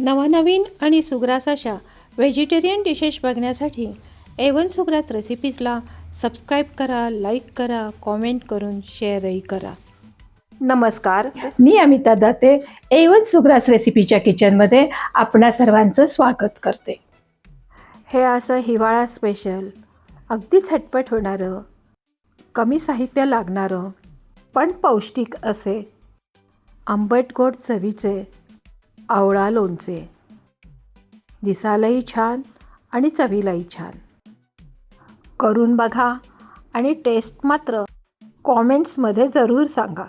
नवनवीन आणि सुग्रास अशा व्हेजिटेरियन डिशेस बघण्यासाठी एवन सुग्रास रेसिपीजला सबस्क्राईब करा लाईक करा कॉमेंट करून शेअरही करा. नमस्कार मी अमिता दाते एवन सुग्रास रेसिपीच्या किचनमध्ये आपणा सर्वांचं स्वागत करते. हे असं हिवाळा स्पेशल अगदी झटपट होणारं. कमी साहित्य लागणारं. पण पौष्टिक असे. आंबट गोड चवीचे. आवळा लोणचे. दिसायलाही छान आणि चवीलाही छान. करून बघा आणि टेस्ट मात्र कॉमेंट्समध्ये जरूर सांगा.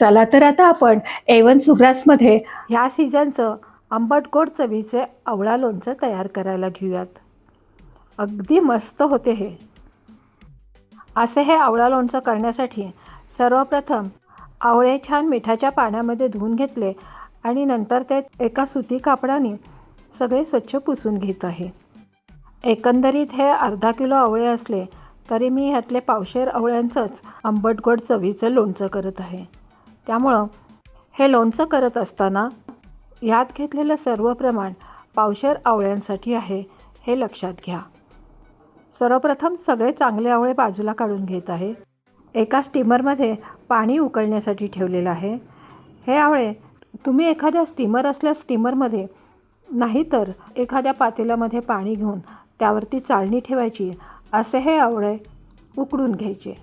चला तर आता आपण एवन सुग्रासमध्ये ह्या सीझनचं आंबट गोड चवीचे आवळा लोणचं तयार करायला घेऊयात. अगदी मस्त होते हे. असे हे आवळा लोणचं करण्यासाठी सर्वप्रथम आवळे छान मिठाच्या पाण्यामध्ये धुवून घेतले आणि नंतर ते एका सुती कापडाने सगळे स्वच्छ पुसून घेत आहे. एकंदरीत हे अर्धा किलो आवळे असले तरी मी ह्यातले पावशेर आवळ्यांचंच आंबट गोड चवीचं लोणचं करत आहे. त्यामुळं हे लोणचं करत असताना यात घेतलेलं सर्व प्रमाण पावशेर आवळ्यांसाठी आहे हे लक्षात घ्या. सर्वप्रथम सगळे चांगले आवळे बाजूला काढून घेत आहे. एका स्टीमरमध्ये पाणी उकळण्यासाठी ठेवलेलं आहे. हे आवळे तुम्ही एखाद्या स्टीमर असल्या स्टीमरमध्ये नाही तर एखाद्या पातेल्यामध्ये पाणी घेऊन त्यावरती चाळणी ठेवायची असे हे आवळे उकडून घ्यायचे.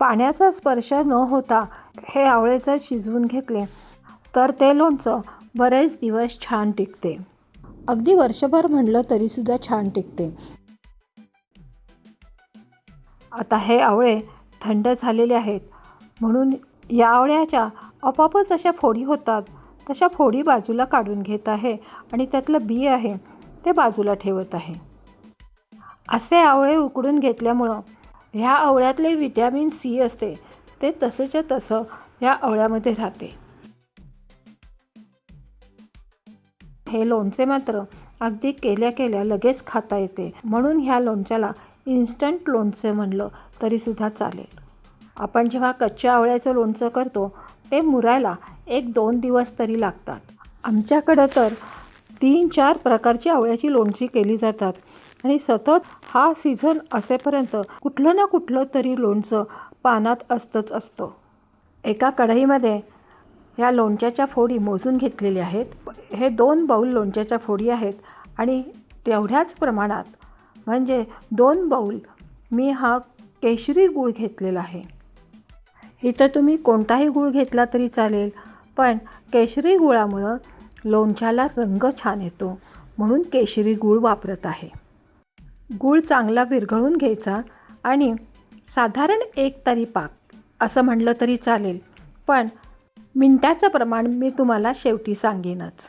पाण्याचा स्पर्श न होता हे आवळे जर शिजवून घेतले तर ते लोणचं बरेच दिवस छान टिकते. अगदी वर्षभर म्हणलं तरीसुद्धा छान टिकते. आता हे आवळे थंड झालेले आहेत. म्हणून या आवळ्याच्या आपापच अशा फोडी होतात. तशा फोडी बाजूला काढून घेत आहे आणि त्यातलं बी आहे ते बाजूला ठेवत आहे. असे आवळे उकडून घेतल्यामुळं ह्या आवळ्यातले विटॅमिन सी असते ते तसंच्या तसं ह्या आवळ्यामध्ये राहते. हे लोणचे मात्र अगदी केल्या केल्या लगेच खाता येते. म्हणून ह्या लोणच्याला इन्स्टंट लोणचे म्हणलं तरीसुद्धा चालेल. आपण जेव्हा कच्च्या आवळ्याचं लोणचं करतो ते मुरायला एक दोन दिवस तरी लागतात. आमच्याकडं तर तीन चार प्रकारची आवळ्याची लोणची केली जातात आणि सतत हा सीझन असेपर्यंत कुठलं ना कुठलं तरी लोणचं पानात असतंच असतं. एका कढईमध्ये या लोणच्याच्या फोडी मोजून घेतलेल्या आहेत. हे दोन बाऊल लोणच्याच्या फोडी आहेत आणि तेवढ्याच प्रमाणात म्हणजे दोन बाऊल. मी हा केशरी गूळ घेतलेला आहे. इथं तुम्ही कोणताही गूळ घेतला तरी चालेल पण केशरी गुळामुळं लोणच्याला रंग छान येतो म्हणून केशरी गूळ वापरत आहे. गूळ चांगला विरघळून घ्यायचा आणि साधारण एक तरी पाक असं म्हणलं तरी चालेल पण मिनटाचं प्रमाण मी तुम्हाला शेवटी सांगेनच.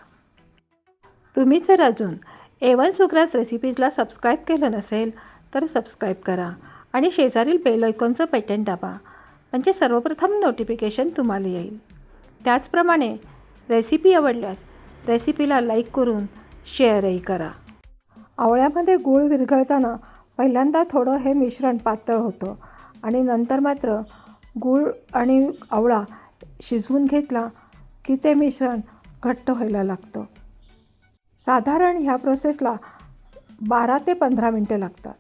तुम्ही जर अजून एवन सुग्रास रेसिपीजला सबस्क्राईब केलं नसेल तर सबस्क्राईब करा आणि शेजारील बेल आयकॉनचं पेटंट दाबा म्हणजे सर्वप्रथम नोटिफिकेशन तुम्हाला येईल. त्याचप्रमाणे रेसिपी आवडल्यास रेसिपीला लाईक करून शेअरही करा. आवळ्यामध्ये गूळ विरघळताना पहिल्यांदा थोडं हे मिश्रण पातळ होतं आणि नंतर मात्र गूळ आणि आवळा शिजवून घेतला की ते मिश्रण घट्ट व्हायला लागतं. साधारण ह्या प्रोसेसला बारा ते पंधरा मिनटं लागतात.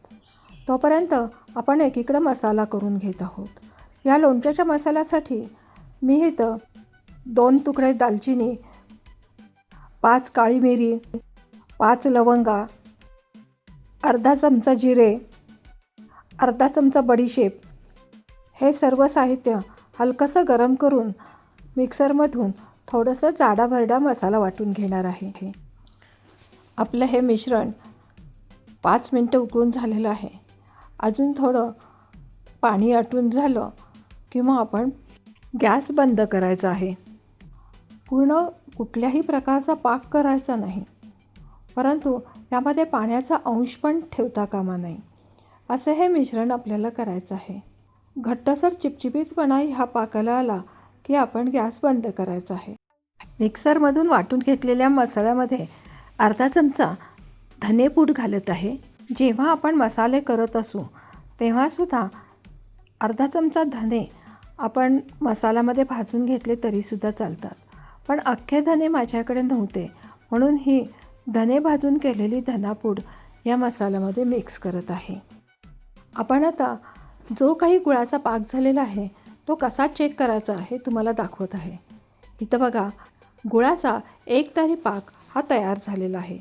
तोपर्यंत आपण एकीकडं मसाला करून घेत आहोत. ह्या लोणच्याच्या मसाल्यासाठी मी इथं दोन तुकडे दालचिनी पाच काळी मिरी पाच लवंगा अर्धा चमचा जिरे अर्धा चमचा बडीशेप हे सर्व साहित्य हलकंसं गरम करून मिक्सरमधून थोडंसं जाडाभरडा मसाला वाटून घेणार आहे. हे आपलं हे मिश्रण पाच मिनटं उकळून झालेलं आहे. अजून थोडं पाणी आटून झालं किंवा आपण गॅस बंद करायचा आहे. पूर्ण कुठल्याही प्रकारचा पाक करायचा नाही परंतु यामध्ये पाण्याचा अंश पण ठेवता कामा नाही असं हे मिश्रण आपल्याला करायचं आहे. घट्टसर चिपचिपीतपणा ह्या पाकाला आला की आपण गॅस बंद करायचा आहे. मिक्सरमधून वाटून घेतलेल्या मसाल्यामध्ये अर्धा चमचा धनेपूड घालत आहे. जेव्हा आपण मसाले करत असू तेव्हासुद्धा अर्धा चमचा धने आपण मसाल्यामध्ये भाजून घेतले तरीसुद्धा चालतात. पण अख्खे धने माझ्याकडे नव्हते म्हणून ही धने भाजून केलेली धनापूड या मसाल्यामध्ये मिक्स करत आहे. आपण आता जो काही गुळाचा पाक झालेला आहे तो कसा चेक करायचा हे तुम्हाला दाखवत आहे. इथं बघा गुळाचा एक तारी पाक हा तयार झालेला आहे.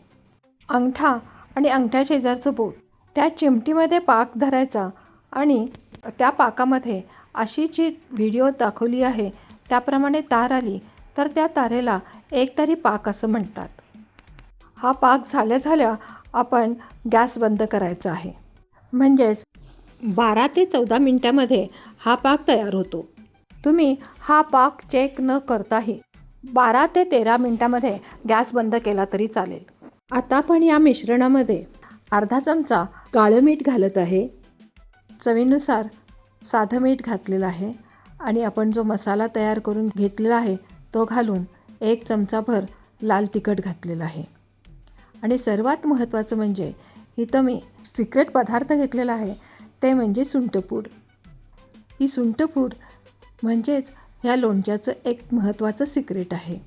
अंगठा आणि अंगठ्या शेजारचं बोट त्या चिमटीमध्ये पाक धरायचा आणि त्या पाकामध्ये अशी जी व्हिडिओ दाखवली आहे त्याप्रमाणे तार आली तर त्या तारेला एक तारी पाक असं म्हणतात. हा पाक झाल्या झाल्या आपण गॅस बंद करायचा आहे. म्हणजेच बारा ते चौदा मिनटामध्ये हा पाक तयार होतो. तुम्ही हा पाक चेक न करताही बारा ते तेरा मिनटामध्ये गॅस बंद केला तरी चालेल. आता आपण या मिश्रणामध्ये अर्धा चमचा काळं मीठ घालत आहे. चवीनुसार साधं मीठ घातलेलं आहे आणि आपण जो मसाला तयार करून घेतलेला आहे तो घालून एक चमचाभर लाल तिखट घातलेलं आहे. आणि सर्वात महत्त्वाचं म्हणजे इथं मी सिक्रेट पदार्थ घेतलेला आहे ते म्हणजे सुंठपूड ही सुंठपूड म्हणजेच ह्या लोणच्याचं एक महत्त्वाचं सिक्रेट आहे.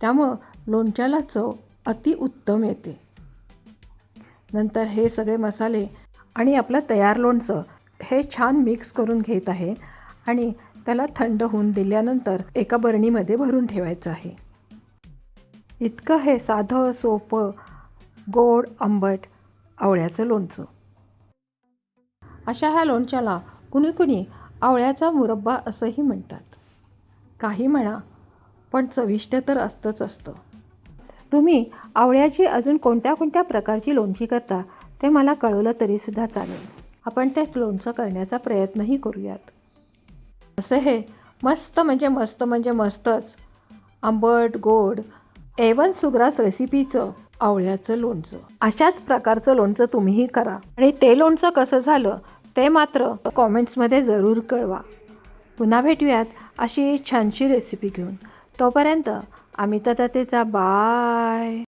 त्यामुळं लोणच्याला चव अतिउत्तम येते. नंतर हे सगळे मसाले आणि आपलं तयार लोणचं हे छान मिक्स करून घेत आहे आणि त्याला थंड होऊन दिल्यानंतर एका बरणीमध्ये भरून ठेवायचं आहे. इतकं हे साधं सोपं गोड आंबट आवळ्याचं लोणचं. अशा ह्या लोणच्याला कुणी कुणी आवळ्याचा मुरब्बा असंही म्हणतात. काही म्हणा पण चविष्ट तर असतंच असतं. तुम्ही आवळ्याची अजून कोणत्या कोणत्या प्रकारची लोणची करता ते मला कळवलं तरीसुद्धा चालेल. आपण ते लोणचं करण्याचा प्रयत्नही करूयात. असं हे मस्त म्हणजे मस्त म्हणजे मस्तच. आंबट गोड एवन सुग्रास रेसिपीचं आवळ्याचं लोणचं. अशाच प्रकारचं लोणचं तुम्हीही करा. आणि ते लोणचं कसं झालं ते मात्र कॉमेंट्समध्ये जरूर कळवा. पुन्हा भेटूयात अशी छानशी रेसिपी घेऊन. तोपर्यंत अमिता तातेचा बाय